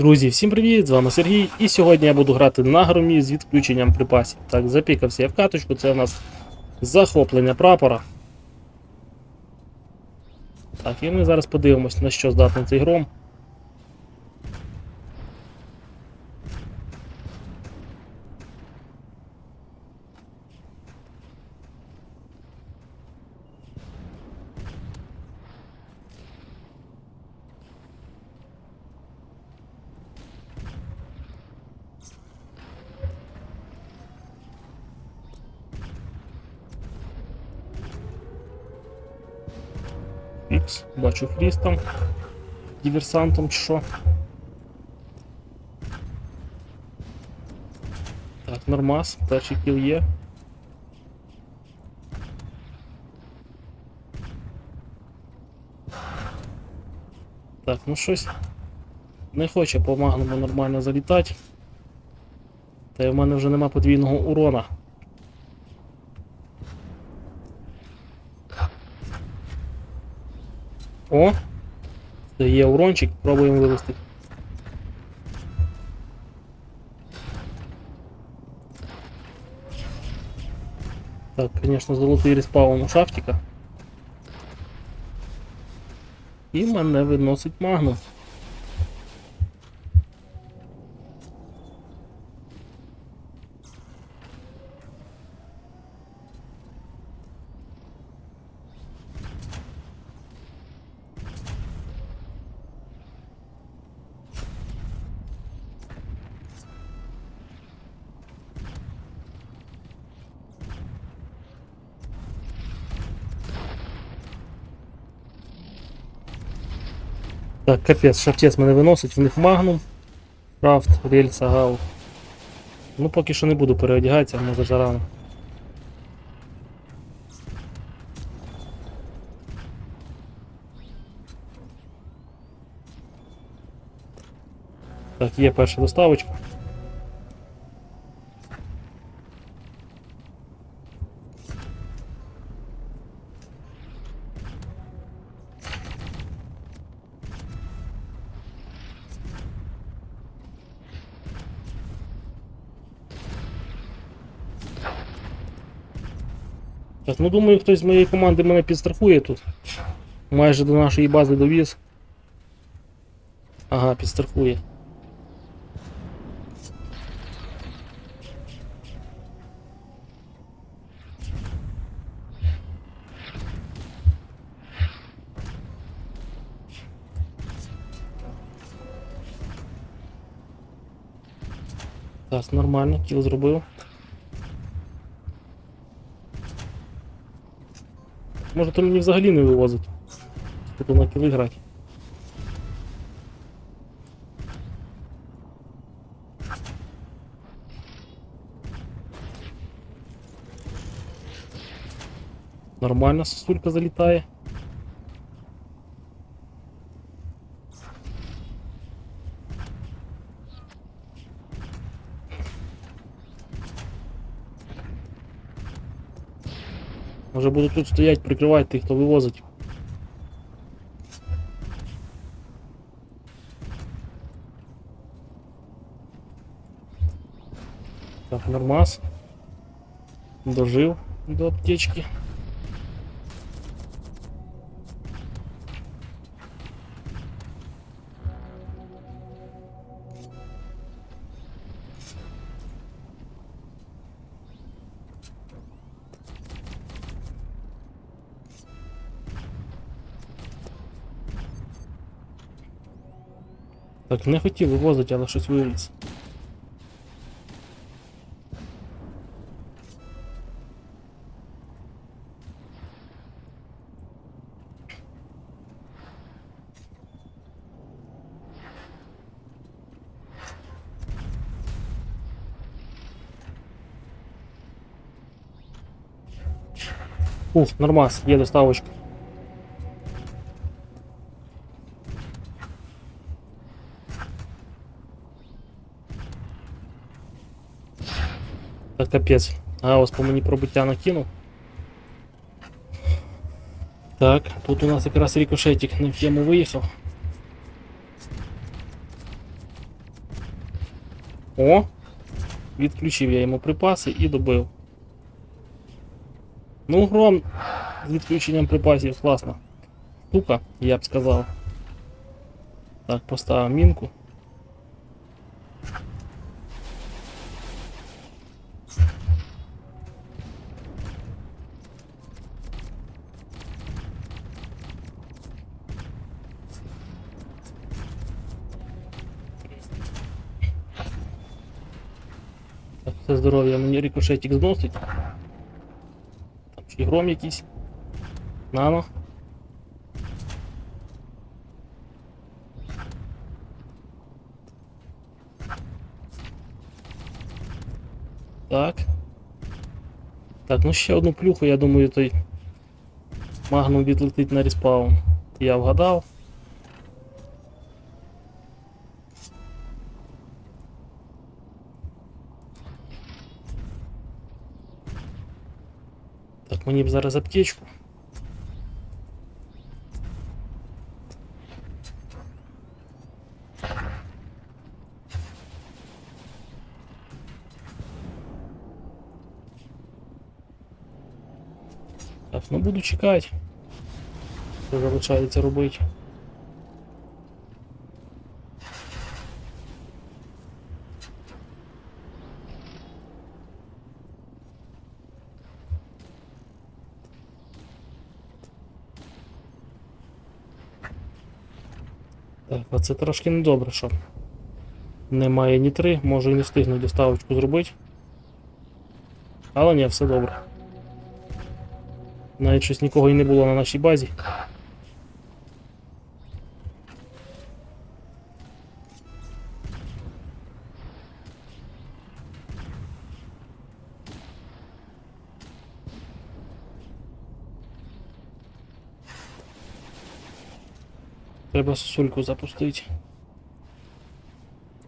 Друзі, всім привіт! З вами Сергій, і сьогодні я буду грати на громі з відключенням припасів. Так, запікався я в каточку, це у нас захоплення прапора. Так, і ми зараз подивимось, на що здатний цей гром. Фікс, бачу фріз там. Диверсантом чи що. Так, нормас, перший кіл є. Так, ну щось не хоче по магнуму нормально залітати. Та й в мене вже нема подвійного урона. О! Це є урончик, пробуємо вивести. Так, звісно, золотий респаун у шафтика. І мене виносить магнум. Так, капець, шахтець мене виносить, в них магнум, крафт, рельса, гал. Ну поки що не буду переодягатися, може зарано. Так, є перша доставочка. Ну думаю, хтось з моєї команди мене підстрахує тут. Майже до нашої бази довіз. Ага, підстрахує. Так, нормально, кіл зробив. Може то мені взагалі не вивозить. Буду на кіли грати. Нормально сосулька залітає. Може буду тут стоять, прикривати тих, хто вивозить. Так, нормас. Дожив до аптечки. Так, не хотів вивозити, але щось вивіз. Ух, нормас, є доставочка. капець. А ось по мені пробиття накинув. Так, тут у нас якраз рикошетик не в тему виїхав. О! Відключив я йому припаси і добив. Ну, гром з відключенням припасів, класна штука, я б сказав. Так, поставив мінку. Все здоров'я, мені рикошетик зносить. Там ще гром якийсь. Нано. Так. Так, ну ще одну плюху, я думаю, той магнум відлетить на респаун. Я вгадав. Так, мені б зараз аптечку. Так, ну буду чекати. Що залишається робити. Так, а це трошки недобре, що немає ні три, можу і не встигну доставочку зробити. Але ні, все добре. Навіть щось нікого і не було на нашій базі. Треба сосульку запустити.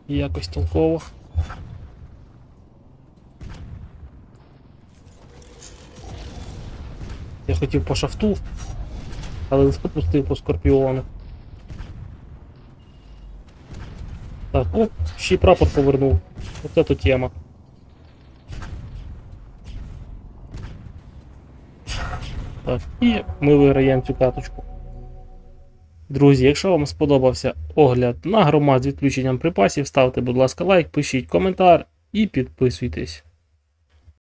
Якось толково. Я хотів по шафту, але запустив по скорпіону. Так, о, ще й прапор повернув. Оце то тема. Так, і ми виграємо цю каточку. Друзі, якщо вам сподобався огляд на громад з відключенням припасів, ставте, будь ласка, лайк, пишіть коментар і підписуйтесь.